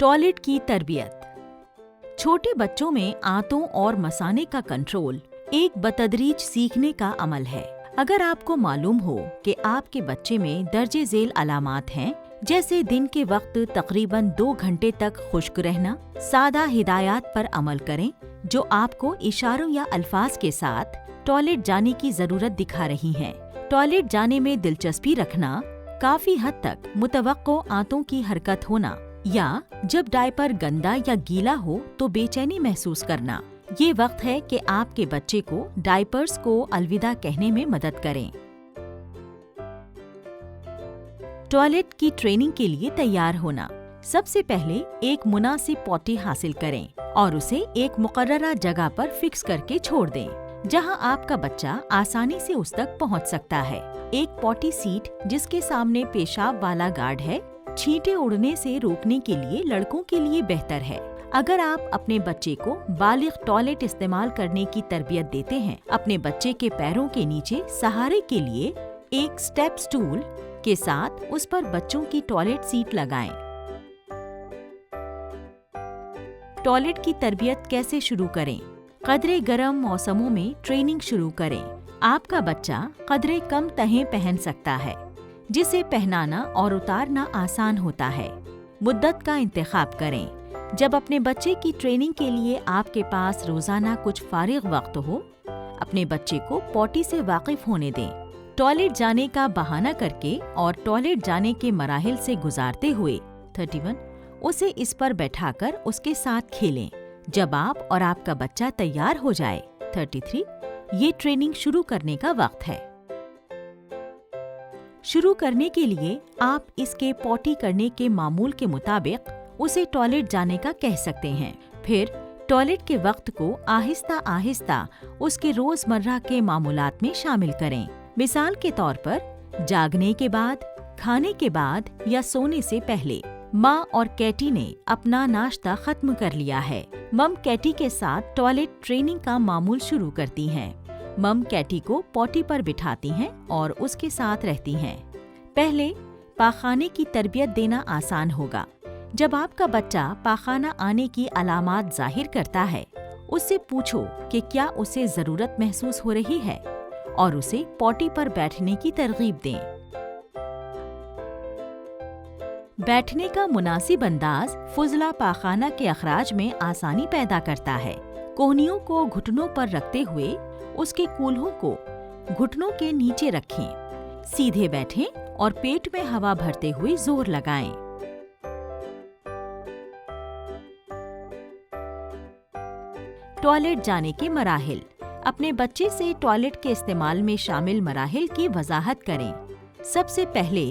Toilet की तरबियत छोटे बच्चों में आंतों और मसाने का कंट्रोल एक बतदरीज सीखने का अमल है अगर आपको मालूम हो कि आपके बच्चे में दर्जे झेल अलामात हैं, जैसे दिन के वक्त तकरीबन दो घंटे तक खुश्क रहना, सादा हिदायत पर अमल करें, जो आपको इशारों या अल्फाज के साथ टॉयलेट जाने की ज़रूरत दिखा रही हैं। टॉयलेट जाने में दिलचस्पी रखना काफ़ी हद तक मुतवक्को आंतों की हरकत होना या जब डायपर गंदा या गीला हो तो बेचैनी महसूस करना। ये वक्त है कि आपके बच्चे को डायपर्स को अलविदा कहने में मदद करें। टॉयलेट की ट्रेनिंग के लिए तैयार होना। सबसे पहले एक मुनासिब पॉटी हासिल करें और उसे एक मुकर्रा जगह पर फिक्स करके छोड़ दें, जहाँ आपका बच्चा आसानी से उस तक पहुँच सकता है। एक पॉटी सीट जिसके सामने पेशाब वाला गार्ड है छींटे उड़ने से रोकने के लिए लड़कों के लिए बेहतर है। अगर आप अपने बच्चे को बालिग टॉयलेट इस्तेमाल करने की तरबियत देते हैं, अपने बच्चे के पैरों के नीचे सहारे के लिए एक स्टेप स्टूल के साथ उस पर बच्चों की टॉयलेट सीट लगाएँ। टॉयलेट की तरबियत कैसे शुरू करें? कदरे गर्म मौसमों में ट्रेनिंग शुरू करें। आपका बच्चा कदरे कम तहें पहन सकता है। जिसे पहनाना और उतारना आसान होता है। मुद्दत का इंतखाब करें। जब अपने बच्चे की ट्रेनिंग के लिए आपके पास रोज़ाना कुछ फारिग वक्त हो, अपने बच्चे को पॉटी से वाकिफ होने दें। टॉयलेट जाने का बहाना करके और टॉयलेट जाने के मराहल से गुजारते हुए 31 उसे इस पर बैठाकर उसके साथ खेलें। जब आप और आपका बच्चा तैयार हो जाए 33 ये ट्रेनिंग शुरू करने का वक्त है। शुरू करने के लिए आप इसके पॉटी करने के मामूल के मुताबिक उसे टॉयलेट जाने का कह सकते हैं। फिर टॉयलेट के वक्त को आहिस्ता आहिस्ता उसके रोज़मर्रा के मामूलात में शामिल करें। मिसाल के तौर पर, जागने के बाद, खाने के बाद या सोने से पहले, माँ और कैटी ने अपना नाश्ता खत्म कर लिया है। मम कैटी के साथ टॉयलेट ट्रेनिंग का मामूल शुरू करती हैं। मम कैटी को पॉटी पर बिठाती हैं और उसके साथ रहती हैं। पहले, पाखाने की तरबियत देना आसान होगा। जब आपका बच्चा पाखाना आने की अलामत ज़ाहिर करता है, उससे पूछो कि क्या उसे ज़रूरत महसूस हो रही है और उसे पॉटी पर बैठने की तरगीब दें। बैठने का मुनासिब अंदाज फुजला पाखाना के अखराज में आसानी पैदा करता है। कोहनियों को घुटनों पर रखते हुए उसके कूल्हों को घुटनों के नीचे रखें सीधे बैठें और पेट में हवा भरते हुए ज़ोर लगाएँ। टॉयलेट जाने के मराहिल अपने बच्चे से टॉयलेट के इस्तेमाल में शामिल मराहिल की वजाहत करें सबसे पहले,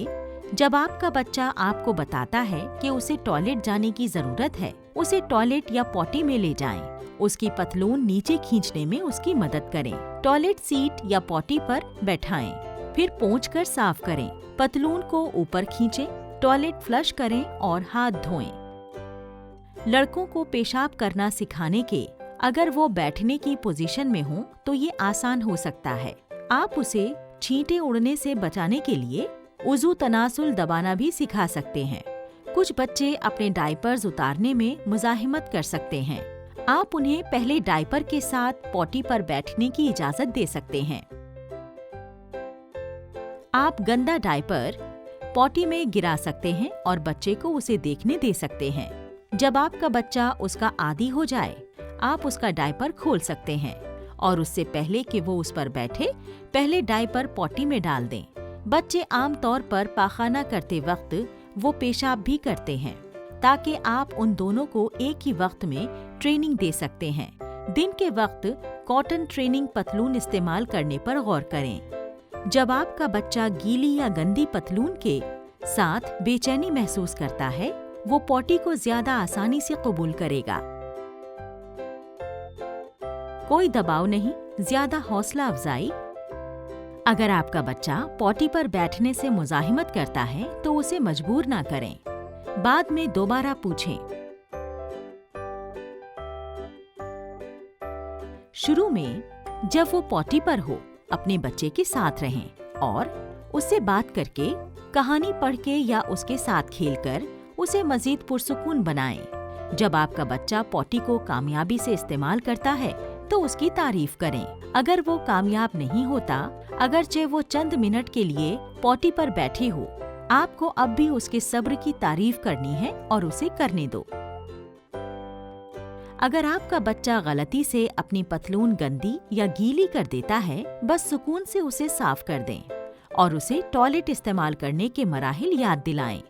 जब आपका बच्चा आपको बताता है कि उसे टॉयलेट जाने की ज़रूरत है, उसे टॉयलेट या पॉटी में ले जाएँ। उसकी पतलून नीचे खींचने में उसकी मदद करें। टॉयलेट सीट या पॉटी पर बैठाएँ, फिर पोंछ कर साफ़ करें। पतलून को ऊपर खींचें, टॉयलेट फ्लश करें और हाथ धोएँ। लड़कों को पेशाब करना सिखाने के अगर वो बैठने की पोजीशन में हो तो ये आसान हो सकता है। आप उसे छींटे उड़ने से बचाने के लिए उजू तनासुल दबाना भी सिखा सकते हैं। कुछ बच्चे अपने डायपर्स उतारने में मुजाहिमत कर सकते हैं। आप उन्हें पहले डायपर के साथ पॉटी पर बैठने की इजाज़त दे सकते हैं। आप गंदा डायपर पॉटी में गिरा सकते हैं और बच्चे को उसे देखने दे सकते हैं। जब आपका बच्चा उसका आदि हो जाए, आप उसका डायपर खोल सकते हैं और उससे पहले कि वो उस पर बैठे, पहले डायपर पॉटी में डाल दें। बच्चे आमतौर पर पाखाना करते वक्त वो पेशाब भी करते हैं। ताकि आप उन दोनों को एक ही वक्त में ट्रेनिंग दे सकते हैं। दिन के वक्त कॉटन ट्रेनिंग पतलून इस्तेमाल करने पर गौर करें। जब आपका बच्चा गीली या गंदी पतलून के साथ बेचैनी महसूस करता है, वो पॉटी को ज़्यादा आसानी से कबूल करेगा। कोई दबाव नहीं, ज़्यादा हौसला अफजाई। अगर आपका बच्चा पॉटी पर बैठने से मुजाहिमत करता है तो उसे मजबूर ना करें। बाद में दोबारा पूछें शुरू में, जब वो पॉटी पर हो, अपने बच्चे के साथ रहें और उससे बात करके, कहानी पढ़ के या उसके साथ खेलकर, उसे मजीद पुरसुकून बनाएँ। जब आपका बच्चा पॉटी को कामयाबी से इस्तेमाल करता है तो उसकी तारीफ़ करें अगर वो कामयाब नहीं होता, अगरचे वो चंद मिनट के लिए पॉटी पर बैठी हो आपको अब भी उसके सब्र की तारीफ़ करनी है और उसे करने दो। अगर आपका बच्चा गलती से अपनी पतलून गंदी या गीली कर देता है, बस सुकून से उसे साफ़ कर दें और उसे टॉयलेट इस्तेमाल करने के मराहिल याद दिलाएँ।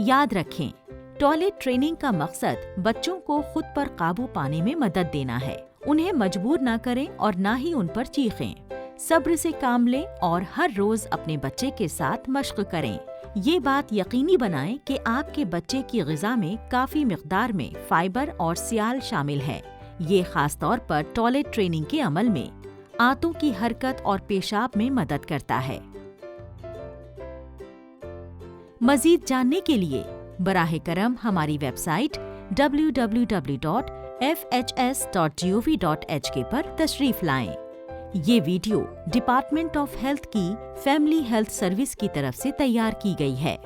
याद रखें, टॉयलेट ट्रेनिंग का मकसद बच्चों को खुद पर काबू पाने में मदद देना है। उन्हें मजबूर ना करें और ना ही उन पर चीखें। सब्र से काम लें और हर रोज अपने बच्चे के साथ मश्क करें। ये बात यकीनी बनाएँ कि आपके बच्चे की गज़ा में काफ़ी मकदार में फाइबर और सियाल शामिल है। ये खास तौर पर टॉयलेट ट्रेनिंग के अमल में, आंतों की हरकत और पेशाब में मदद करता है। मजीद जानने के लिए बराह करम हमारी वेबसाइट www.fhs.gov.hk पर तशरीफ़ लाएँ। ये वीडियो डिपार्टमेंट ऑफ़ हेल्थ की फैमिली हेल्थ सर्विस की तरफ़ से तैयार की गई है।